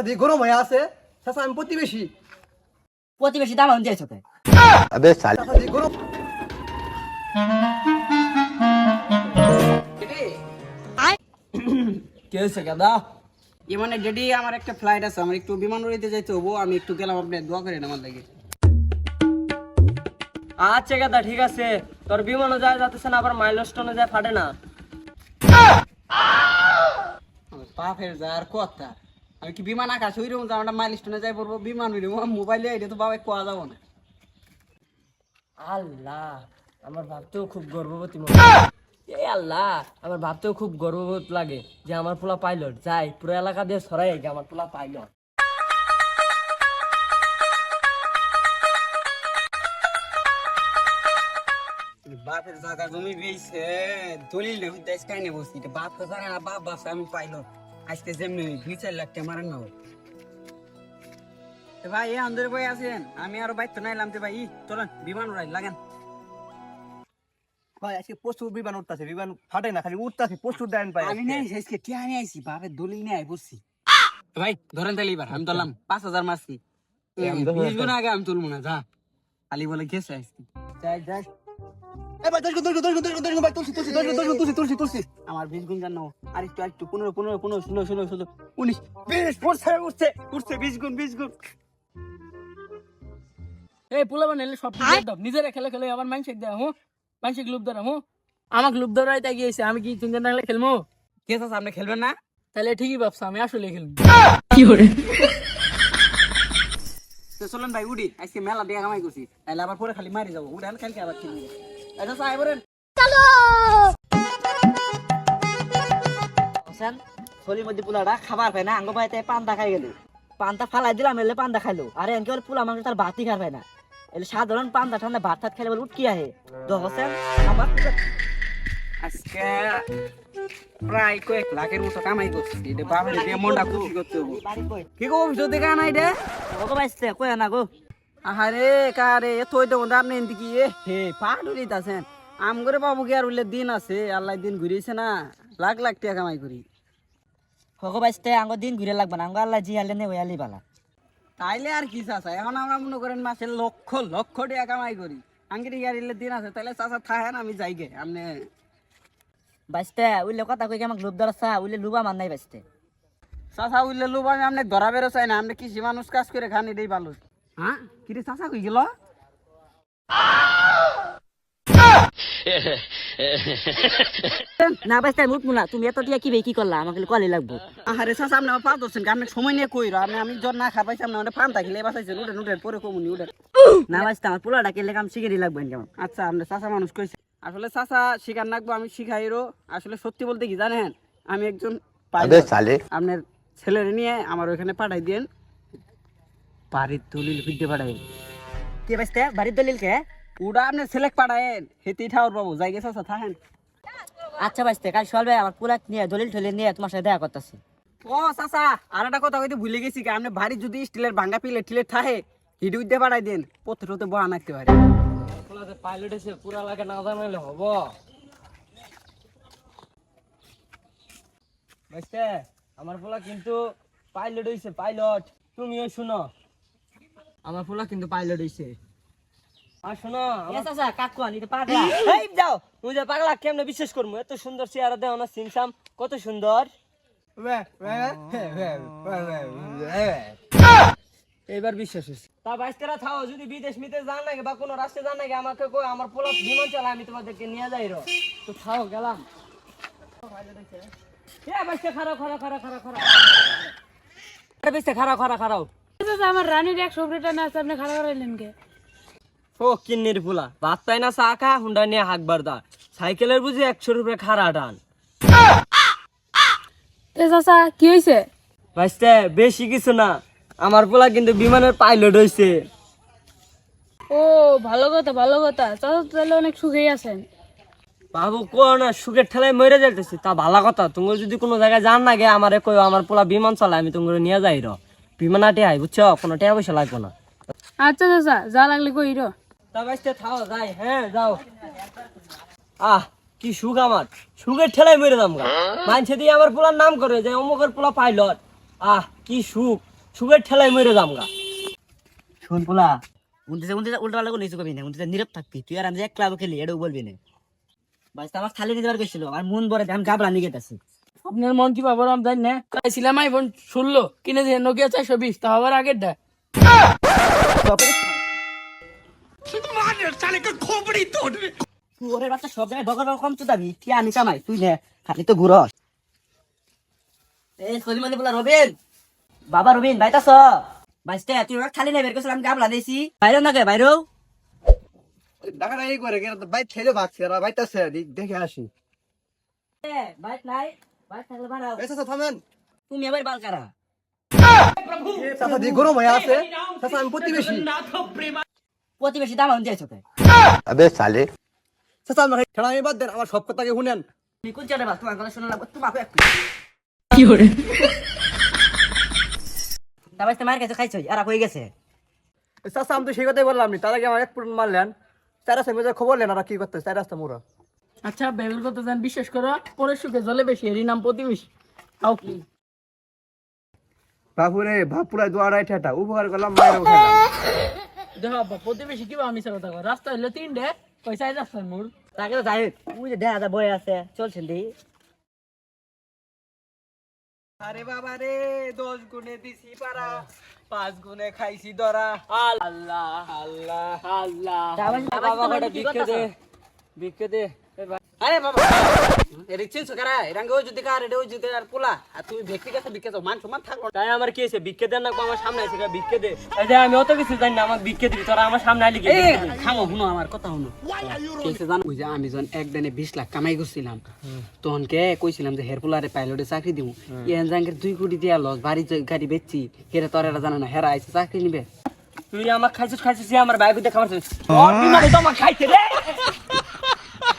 মাথা গরম হয়ে আছে চাচা আমি প্রতিবেশী। প্রতিবেশী দালান দিয়েছ গরম মানে আমার একটা ফ্লাইট আছে আমার একটু বিমান উড়িতে যাইতে হব আমি একটু গেলাম আপনি দোয়া করেন আমার লাগে। আচ্ছা গাদা ঠিক আছে। তোর বিমানও যায় যাতেছে না আবার মাইলস্টোনও যায় ফাটে না। পাপের যার কথা। আমি কি বিমান আকাশ ওই রকম আমরা মাইল স্টোনে যাই পড়ব বিমান উড়ে মোবাইলে এটা তো বাবা কোয়া যাব না। আল্লাহ আমার ভাবতেও খুব গর্ববতী মনে হয়। এ আল্লাহ আমার ভাবতেও খুব গর্ববোধ লাগে যে আমার পোলা পাইলট যাই পুরো এলাকা দিয়ে যে আমার পোলা পাইলট বাপের জায়গা জমি বেয়েছে দলিল নেই দেশ কাই নেই বসছি বাপ না বাপ আমি পাইলো আজকে যেমনি দুই চার লাখ টাকা মারেন না ভাই এ আন্দরে ভাই আছেন। আমি আরও বাইক তো নাইলাম তো ভাই। ই, চলেন বিমান উড়াই লাগেন। ভাই আজকে প্রচুর বিমান উঠতেছে বিমান ফাটে না খালি উঠতেছে প্রচুর ডাইন পাই আমি নেই আজকে টিয়া নিয়ে আইছি? বাপের দলিল নিয়ে আই বসছি ভাই ধরেন তাহলে এবার আমি ধরলাম পাঁচ হাজার মারছি। বিশ গুণ আগে আমি তুলবো না যা। খালি বলে গেছে আজকে। যাই যাই। ভাই দশ গুণ দশ গুণ দশ গুণ দশ গুণ দশ গুণ ভাই তুলসি তুলসি দশ গুণ দশ গুণ তুলসি তুলসি তুলসি। আমার বিশ গুণ জানো আর একটু আর একটু পনেরো পনেরো পনেরো ষোলো ষোলো ষোলো উনিশ বিশ উঠছে উঠছে উঠছে বিশ গুণ বিশ গুণ। এই পোলা বানাইলে সব নিজেরা খেলে খেলে আবার মানসিক দেয় হুঁ? মানসিক লুপ ধরা হুঁ? আমাকে লুপ ধরাই তাই গিয়েছে আমি কি তিনজন থাকলে খেলব কে আছে আপনি খেলবেন না? তাহলে ঠিকই ভাবছ আমি আসলে খেলব। তো চলেন ভাই উডি আজকে মেলা দিয়ে কামাই করছি। তাহলে আবার পরে খালি মারি যাব। উড়ান কালকে আবার খেলব। আচ্ছা সাহেব বলেন। হোসেন থলির মধ্যে পোলাটা খাবার পায় না আঙ্গ পাইতে পান্তা খাই গেল। পান্তা ফালাই দিলাম এলে পান্তা খাইলো। আরে এনকে বলে পোলা মানুষ তার ভাতই খার পায় না। এলে সাধারণ পান্তা ঠান্ডা ভাত টাত খেলে বলে উঠকি আহে। তো হোসেন আমার আজকে প্রায় কয়েক লাখের মতো কামাই করছি। এটা দিয়ে মনটা খুশি করতে হব। বাড়ি কই? কি গো অফিস থেকে আনা এটা? ওগো বাইসতে না গো? আহারে কারে এ থই দেবো আপনি এনতি কি? এ হে পা ডুরিত আছেন আম করে বাবু কি আর? উল্লে দিন আছে আল্লাহ দিন ঘুরিয়েছে না। লাখ লাখ টাকা কামাই করি। ওগো বাইসতে আঙ্গ দিন ঘুরে লাগবে না। আঙ্গ আল্লাহ জি হালে নে ওই আলি বালা। তাইলে আর কি চাষা এখন আমরা মনে করেন মাসে লক্ষ লক্ষ টাকা কামাই করি। আঙ্গিরি গাড়িলে দিন আছে? তাহলে চাষা থাকেন আমি যাই গে আপনি বাইসতে উইলে কথা কই আমাকে লুপ ধরছা উইলে লুবা মান নাই বাইসতে চাষা উঠলে লোক আমি আপনি ধরা বেরো চাই না আপনি কৃষি মানুষ কাজ করে খান এটাই ভালো কিরে চাষা কই গেল না ভাই তাই উঠবো তুমি এত কি কি করলা আমাকে কলে লাগবো সাস আপনি আমার আপনি সময় নিয়ে আমি জ্বর না পাইছি পরে কমুনি না আমার পোলাটা কেলে কাম শিখে লাগবেন কেমন আচ্ছা আপনি চাষা মানুষ কইছে আসলে চাষা শিকার লাগবো আমি শিখাইরো আসলে সত্যি বলতে কি জানেন আমি একজন আপনার ছেলের নিয়ে আমার ওখানে পাঠাই দিয়েন বাড়ির দলিল ফিরতে পাঠাই কে বাইসতে বাড়ির দলিল কে? ওটা আপনার ছেলে পাঠায়েন। হেতেই ঠাওর বাবু যাই গেছে আচ্ছা থাকেন। আচ্ছা বাইসতে কাল সকালে আমার পোলা নিয়ে দলিল টলিল নিয়ে তোমার সাথে দেখা করতেছি। ও চাচা আর একটা কথা কইতে ভুলে গেছি কি আপনি বাড়ি যদি স্টিলের ভাঙ্গা পিলে টিলে থাহে হিডি উঠতে পাঠাই দেন। পত্রতে বড় আনাইতে পারে পাইলট এসে পুরা লাগে না জানাইলে হব। বাইসতে আমার পোলা কিন্তু পাইলট হইছে পাইলট তুমিও শুনো। আমার পোলা কিন্তু পাইলট হইছে। আর শোনো আমার চাচা কাকু আনি পাগলা। এই! যাও তুই যে পাগলা কেমনে বিশ্বাস এত সুন্দর চেহারা দেও না সিমসাম কত সুন্দর। এবার বিশ্বাস তা থাও যদি বিদেশ মিতে যান নাকি বা কোনো রাষ্ট্রে যান নাকি আমাকে কই আমার পোলা বিমান চালায় আমি তোমাদেরকে নিয়ে যাই রো। তো থাও গেলাম। এ বাইশতে খারাপ খারাপ খারাপ খারাপ খারাপ বাইশতে খারাপ খারাপ খারাপ আমার রানীর এক সবরিটা না আছে আপনি খারাপ করাইলেন কে? ও কিন্নির ফুলা ভাত পাই না চা খা হুন্ডা নিয়ে সাইকেলের বুঝি একশো রুপে খারা টান। এ চাচা কি হয়েছে বেশি কিছু না। আমার পোলা কিন্তু বিমানের পাইলট হয়েছে ও ভালো কথা ভালো কথা। চাচা তাহলে অনেক সুখেই আছেন। বাবু কো না সুখের ঠেলায় মরে যাইতেছি। তা ভালো কথা তুমি যদি কোনো জায়গায় যান না গে আমারে কই আমার পোলা বিমান চালায় আমি তোমাকে নিয়ে যাই র। বিমান আটে আই বুঝছ? কোনো টাকা পয়সা লাগবে না। আচ্ছা চাচা যা লাগলে কই রো। তা বাইশতে থাও যাই হ্যাঁ যাও। আহ কি সুখ আমার। সুখের ঠেলায় মরে যাম গা। মানছে দিয়ে আমার পোলার নাম করে যে অমুকের পোলা পাইলট আহ কি সুখ। সুখের ঠেলায় মরে যামগা শোন পোলা উনতে উনতে উল্টা পাল্টা কিছু করবি না উনতে নীরব থাকবি। তুই আর আমি যে ক্লাবে খেলি এটাও বলবি না। বাস আমার থালি নিতে পারবে ছিল আর মন বড় আমি গাবলা নিয়ে গেছি আপনার মন কি বাবার আমি জানি না? চাইছিলাম আইফোন ষোলো কিনে দিয়ে নোকিয়া চারশো বিশ তা আবার আগের ডা ওরে বাচ্চা সব জায়গায় বকর বকর কম চুদাবি কি আমি কামাই তুই নে খালি তো ঘুরস। এই সলিমানি বলা রবিন। বাবা রবিন বাইতাছ? বাইসতে তুই ওরা খালি নেই বের করছিলাম গাবলা দিয়েছি না গে বাইরেও? ডাকাটা এই করে কেন ভাই ঠেলে ভাগছে আর ভাইতাছে দেখে আসি। বাইক নাই। থামেন। তুমি এবার বাল কারা? চাচা দি গরম হয়ে আছে চাচা আমি প্রতিবেশী। প্রতিবেশী দাম আমি যাইছো চাচা আমার খেলা আমি বাদ দেন আমার সব কথাকে শুনেন। তুমি কোন চালে তোমার কথা শোনা লাগবে তোমাকে একটু। কি করে তারপর মার কাছে খাইছো আর হয়ে গেছে। চাচা আমি তো সেই কথাই বললাম নি তার আগে আমার এক পুরন মারলেন। চার রাস্তা খবর নেন আর কি করতে চার রাস্তা মোরা। আচ্ছা বেবির কথা জান? বিশ্বাস করো পরে সুখে জলে বেশি এরই নাম প্রতিবেশী। আও কি? বাপুরে বাপুরা দোয়ারাই ঠেটা উপকার করলাম মায়ের উঠালাম দেখো আব্বা প্রতিবেশী কি আমি কথা কর রাস্তা হইল তিনটে পয়সায় রাস্তার মোড়। তাকে তো যাই ওই যে দেখা বই আছে চলছেন দি। আরে বাবা রে দশ গুণে দিছি পারা পাঁচ গুণে খাইছি ধরা আল্লাহ আল্লাহ আল্লাহ। বাবা ভিক্ষে দে ভিক্ষে দে। আরে বাবা। এর চিনছো কারা? এরাঙ্গে ওই যদি কার? এটা ওই যদি আর পোলা। আর তুমি ভেক্তি কাছে বিকে যাও মান সম্মান থাকল তাই আমার কি হয়েছে? ভিক্ষে দেন না আমার সামনে আছে ভিক্ষে দে। এই যে আমি অত কিছু জানি না আমার ভিক্ষে দিবি তোরা আমার সামনে আইলি কি এই শুনো আমার কথা শুনো। কেসে জানো? ওই আমি যখন একদিনে বিশ লাখ কামাই করছিলাম তখন কে কইছিলাম যে হেরপুলারে পাইলটে চাকরি দিব ইয়ান জাঙ্গের দুই কোটি দিয়া লস বাড়ি গাড়ি বেচছি। হেরা তোর এরা জানে না হেরা আইসে চাকরি নিবে। তুই আমার খাইছিস খাইছিস আমার বাইক আমার খাইছে রে।